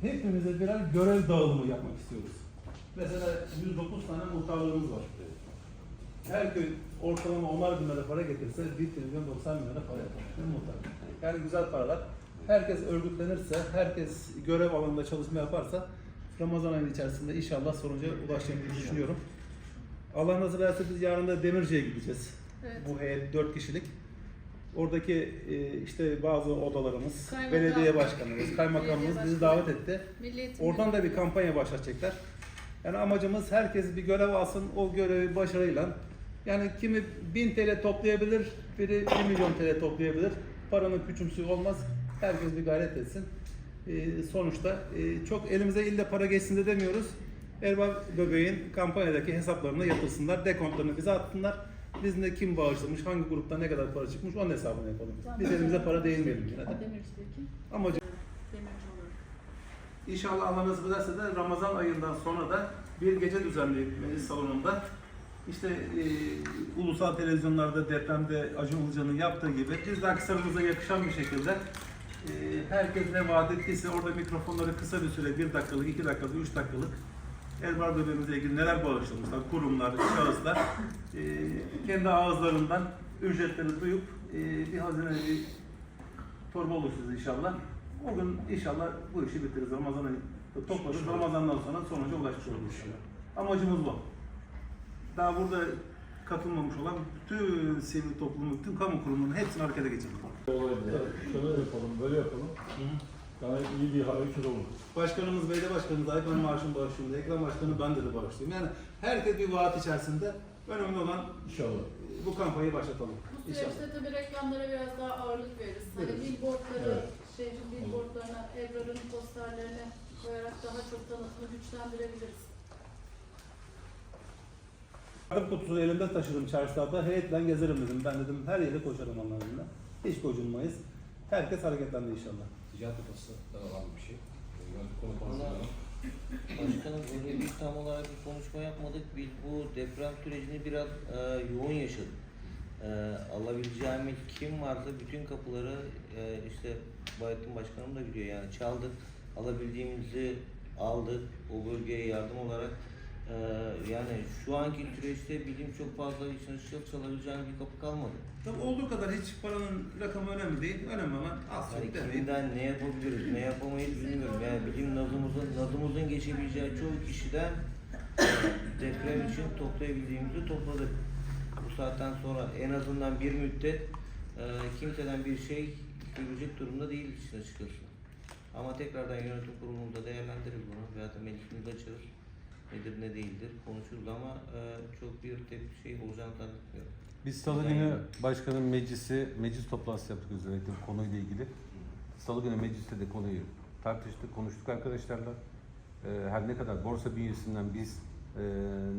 hepimize birer görev dağılımı yapmak istiyoruz. Mesela 109 tane muhtarlığımız var. Her köy ortalama 10'ar bin lira para getirse 1 trilyon 90 bin lira para yapar. Değil mi muhtar? Yani güzel paralar. Herkes örgütlenirse, herkes görev alanında çalışma yaparsa Ramazan ayı içerisinde inşallah sonuca ulaşacağımızı düşünüyorum. Allah nasip ederse biz yarın da Demirci'ye gideceğiz. Evet. Bu heyet 4 kişilik. Oradaki e, işte bazı odalarımız, Kaymakam. belediye başkanımız, kaymakamımız Belediye bizi başkanı. davet etti. Milli Eğitim Oradan da bir kampanya başlatacaklar. Yani amacımız herkes bir görev alsın, o görevi başarıyla. Yani kimi 1000 TL toplayabilir, biri 1 milyon TL toplayabilir. Paranın küçümsü olmaz. Herkes bir gayret etsin. Ee, sonuçta e, çok elimize ille para geçsin de demiyoruz. Erbab Böbeğin kampanyadaki hesaplarına yatırsınlar, dekontlarını bize atsınlar. Biz de kim bağışlamış, hangi grupta ne kadar para çıkmış onun hesabını yapalım. Tamam. Biz elimize para değmeyelim yine de. Demirci'deki. Amacı Demirci olarak. İnşallah Allah nasip ederse de Ramazan ayından sonra da bir gece düzenleyip meclis salonunda işte e, ulusal televizyonlarda depremde Acun Ilıcalı'nın yaptığı gibi biz de Aksaray'ımıza yakışan bir şekilde e, herkes ne vaat ettiyse orada mikrofonları kısa bir süre, bir dakikalık, iki dakikalık, üç dakikalık Erbar bebeğimizle ilgili neler bağışlamışlar, kurumlar, şahıslar e, kendi ağızlarından ücretleri duyup e, bir hazine bir torba oluştururuz inşallah. O gün inşallah bu işi bitiririz. Ramazan ayı toplarız. Ramazandan sonra sonuca ulaşmış oluruz inşallah. Amacımız bu. Daha burada katılmamış olan bütün sivil toplumu, bütün kamu kurumlarının hepsini harekete olaydı. Şöyle yapalım, böyle yapalım. Yani iyi bir hareket olur. Başkanımız, belediye başkanımız ben maaşım bağışlıyım. Ekrem başkanı ben de de bağışlıyım. Yani herkes bir vaat içerisinde. Önemli olan İnşallah. e, bu kampanyayı başlatalım. Bu İnşallah. süreçte tabii reklamlara biraz daha ağırlık veririz. Hani billboardları, Evet. şehrin billboardlarına, Ebrar'ın posterlerine koyarak daha çok tanıtımı güçlendirebiliriz. Yardım kutusu elimde taşıdım çarşıda. Heyetle gezerim dedim. Ben dedim her yere koşarım onlarla. Hiç gocunmayız. Herkes hareketlendi inşallah. Ticaret odası da olan bir şey. Konu. Başkanım öyle bir tam olarak bir konuşma yapmadık. Biz bu deprem sürecini biraz e, yoğun yaşadık. E, alabileceğimiz kim varsa bütün kapıları e, işte Bayettin Başkanım da biliyor yani çaldık. Alabildiğimizi aldık. O bölgeye yardım olarak e, yani şu anki süreçte bizim çok fazla için ışık çalabileceğimiz bir kapı kalmadı. Tabii olduğu kadar hiç paranın rakamı önemli değil. Önemli olan az çok kimden ne yapabiliriz, ne yapamayız bilmiyorum. Yani bizim nazımızın, nazımızın geçebileceği çoğu kişiden e, deprem için toplayabildiğimizi topladık. Bu saatten sonra en azından bir müddet e, kimseden bir şey görecek durumda değil işin açıkçası. Ama tekrardan yönetim kurulunda değerlendiririz bunu veya da meclisimizi açarız. Nedir ne değildir konuşuruz ama e, çok bir tepki şey olacağını zannetmiyorum. Biz Salı günü başkanın meclisi, meclis toplantısı yaptık özellikle bu konuyla ilgili. Salı günü mecliste de konuyu tartıştık, konuştuk arkadaşlarla. Ee, her ne kadar borsa bünyesinden biz e,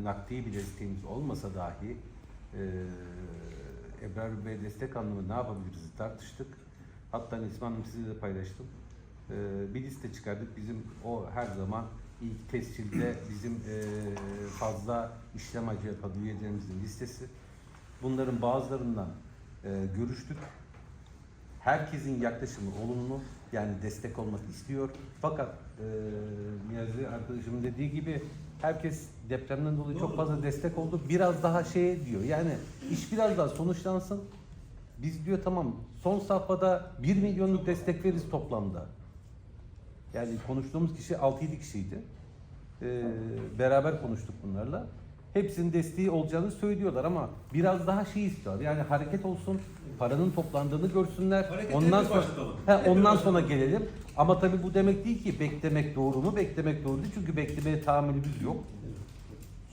nakdi bir desteğimiz olmasa dahi e, Ebrar Bey destek anlamında ne yapabiliriz tartıştık. Hatta Neslihan Hanım size de paylaştım. Ee, bir liste çıkardık. Bizim o her zaman ilk tescilde bizim e, fazla işlem acı yapan üyelerimizin listesi. Bunların bazılarından e, görüştük. Herkesin yaklaşımı olumlu. Yani destek olmak istiyor. Fakat e, Niyazi arkadaşımın dediği gibi herkes depremden dolayı çok fazla destek oldu. Biraz daha şey diyor. Yani iş biraz daha sonuçlansın. Biz diyor tamam son safhada 1 milyonluk destek veririz toplamda. Yani konuştuğumuz kişi 6-7 kişiydi. Ee, beraber konuştuk bunlarla. Hepsinin desteği olacağını söylüyorlar ama biraz daha şey istiyorlar. Yani hareket olsun, paranın toplandığını görsünler. Hareketi ondan sonra başlatalım. he, Hep ondan başlatalım. sonra gelelim. Ama tabii bu demek değil ki beklemek doğru mu? Beklemek doğru değil. Çünkü beklemeye tahammülümüz yok.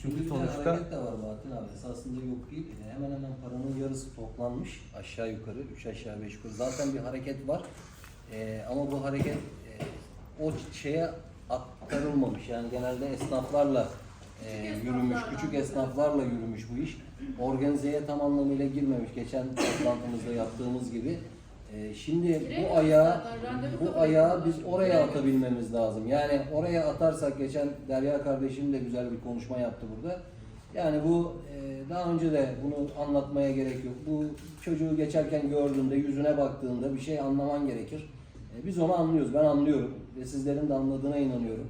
Çünkü Şimdi bir sonuçta hareket de var Bahattin abi. Esasında yok değil. E, Hemen hemen paranın yarısı toplanmış. Aşağı yukarı. Üç aşağı beş yukarı. Zaten bir hareket var. E, ama bu hareket e, o şeye aktarılmamış. Yani genelde esnaflarla e, yürümüş. Küçük esnaflarla yürümüş bu iş. Organizeye tam anlamıyla girmemiş. Geçen toplantımızda yaptığımız gibi. E, şimdi bu ayağı bu ayağı biz oraya atabilmemiz lazım. Yani oraya atarsak geçen Derya kardeşim de güzel bir konuşma yaptı burada. Yani bu e, daha önce de bunu anlatmaya gerek yok. Bu çocuğu geçerken gördüğünde, yüzüne baktığında bir şey anlaman gerekir. E, biz onu anlıyoruz. Ben anlıyorum. ve sizlerin de anladığına inanıyorum.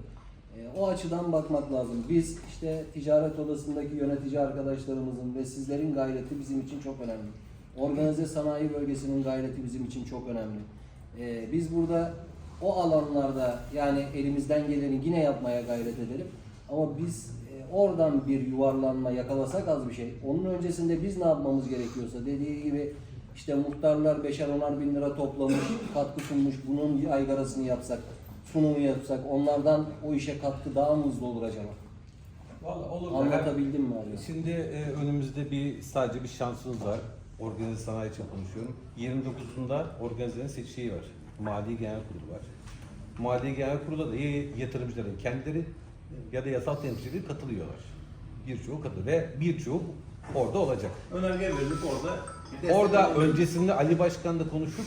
E, o açıdan bakmak lazım. Biz işte ticaret odasındaki yönetici arkadaşlarımızın ve sizlerin gayreti bizim için çok önemli. Organize sanayi bölgesinin gayreti bizim için çok önemli. E, biz burada o alanlarda yani elimizden geleni yine yapmaya gayret edelim. Ama biz oradan bir yuvarlanma yakalasak az bir şey. Onun öncesinde biz ne yapmamız gerekiyorsa dediği gibi işte muhtarlar beşer onar bin lira toplamış, katkı sunmuş, bunun aygarasını yapsak, sunumu yapsak, onlardan o işe katkı daha mı hızlı olur acaba? Vallahi olur. Anlatabildim mi abi? Şimdi e, önümüzde bir sadece bir şansımız var. Organize sanayi için konuşuyorum. 29'unda organizenin seçeceği şeyi var. Mali Genel Kurulu var. Mali Genel Kurulu'da da ya yatırımcıların kendileri ya da yasal temsilcileri katılıyorlar. Birçoğu katılıyor ve birçoğu orada olacak. Önerge verilip orada Orada öncesinde Ali Başkan da konuşup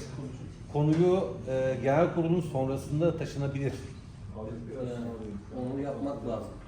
konuyu e, genel kurulun sonrasında taşınabilir. Onu yapmak lazım.